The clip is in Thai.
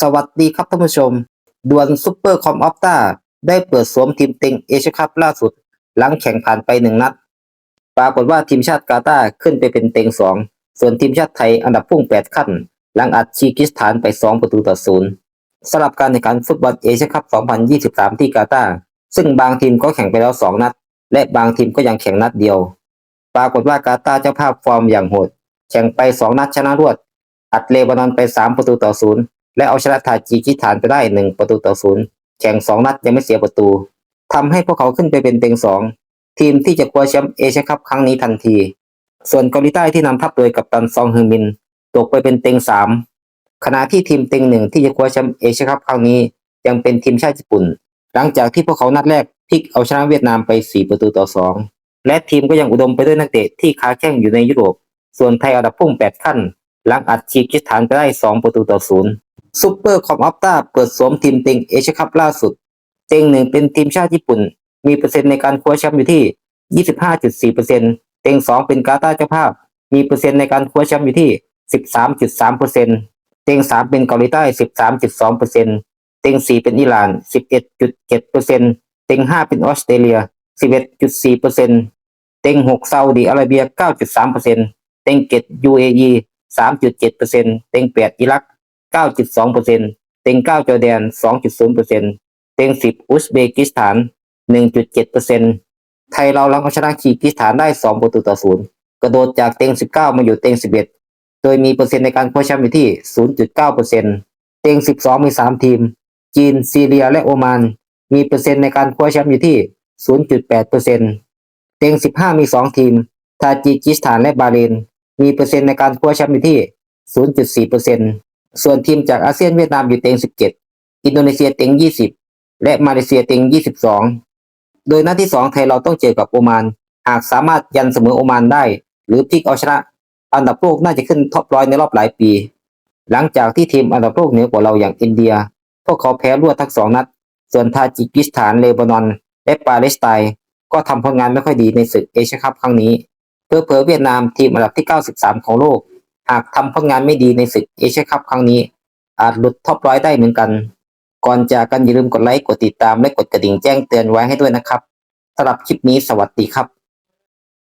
สวัสดีครับท่านผู้ชมดวลซุปเปอร์คอมออฟต้าได้เปิดสวมทีมเต็งเอเชียคัพล่าสุด หลังแข่งผ่านไปหนึ่งนัด ปรากฏว่าทีมชาติกาตาร์ขึ้นไปเป็นเต็งสองส่วนทีมชาติไทยอันดับพุ่งแปดขั้น หลังอัดชีกิสถานไปสองประตูต่อศูนย์สำหรับการแข่งขันฟุตบอลเอเชียคัพ 2023 ที่กาตาร์ซึ่งบางทีมก็แข่งไปแล้วสองนัด และบางทีมก็ยังแข่งนัดเดียว ปรากฏว่ากาตาร์เจ้าภาพฟอร์มอย่างโหด แข่งไปสองนัดชนะรวด อัดเลบานอนไปสามประตูต่อศูนย์ และเอาชนะทาจิกิสถานไปได้หนึ่งประตูต่อศูนย์แข่งสองนัดยังไม่เสียประตูทำให้พวกเขาขึ้นไปเป็นเต็งสองทีมที่จะคว้าแชมป์เอเชียคัพครั้งนี้ทันที ส่วนเกาหลีใต้ที่นำทัพโดยกัปตันซองฮึงมิน ตกไปเป็นเต็งสามขณะที่ทีมเต็งหนึ่งที่จะคว้าแชมป์เอเชียคัพครั้งนี้ยังเป็นทีมชาติญี่ปุ่น หลังจากที่พวกเขานัดแรกพลิกเอาชนะเวียดนามไปสี่ประตูต่อสองและทีมก็ยังอุดมไปด้วยนักเตะที่ค้าแข่งอยู่ในยุโรป ส่วนไทยอันดับพุ่งแปดขั้น หลังอัดชีกิสถานไปได้สองประตูต่อศูนย์ ซูเปอร์คอมออฟต้าเปิดสวมทีมเต็งเอเชียคัพล่าสุด เต็งหนึ่งเป็นทีมชาติญี่ปุ่น มีเปอร์เซ็นต์ในการคว้าแชมป์อยู่ที่ 25.4%เปอร์เซ็นต์เต็งสองเป็นกาตาร์เจ้าภาพ มีเปอร์เซ็นต์ในการคว้าแชมป์อยู่ที่ 13.3%เปอร์เซ็นต์เต็งสามเป็นเกาหลีใต้ 13.2%เปอร์เซ็นต์เต็งสี่เป็นอิหร่าน 11.7%เปอร์เซ็นต์เต็งห้าเป็นออสเตรเลีย 11.4%เปอร์เซ็นต์เต็งหกซาอุดิอาระเบีย 9.3%เต็งเจ็ด UAE 3.7%เต็งแปดอิรัก 9.2%เต็งเจอร์แดน 2.0%เต็งสิบอุซเบกิสถาน 1.7%ไทยเราลังเอาชนะคีกิสถานได้ 2 ประตูต่อศูนย์กระโดดจากเต็ง 19 มาอยู่เต็ง 11 โดยมีเปอร์เซ็นต์ในการคว้าแชมป์อยู่ที่ 0.9%เต็ง 12 มี 3 ทีม จีน ซีเรีย และโอมาน มีเปอร์เซ็นต์ในการคว้าแชมป์อยู่ที่ 0.8%เต็ง 15 มี 2 ทีม ทาจิกิสถานและบาเรน มีเปอร์เซ็นต์ในการคว้าแชมป์อยู่ที่ 0.4% ส่วนทีมจากอาเซียนเวียดนามอยู่เต็ง 17 อินโดนีเซียเต็ง 20 และมาเลเซียเต็ง 22 โดยนัดที่ 2 ไทยเราต้องเจอกับโอมาน หากสามารถยันเสมอโอมานได้ หรือพลิกเอาชนะ อันดับโลกน่าจะขึ้นท็อปร้อยในรอบหลายปี หลังจากที่ทีมอันดับโลกเหนือกว่าเราอย่างอินเดีย พวกเขาแพ้รวดทั้งสองนัด ส่วนทาจิกิสถานเลบานอนและปาเลสไตน์ก็ทำผลงานไม่ค่อยดีในศึกเอเชียคัพครั้งนี้เพื่อเผอเวียดนามทีมอันดับที่ 93 ของโลก หากทำผลงานไม่ดีในศึกเอเชียคัพครั้งนี้ อาจหลุดท็อปร้อยได้เหมือนกัน ก่อนจากกันอย่าลืมกดไลค์กดติดตามและกดกระดิ่งแจ้งเตือนไว้ให้ด้วยนะครับสำหรับคลิปนี้สวัสดีครับ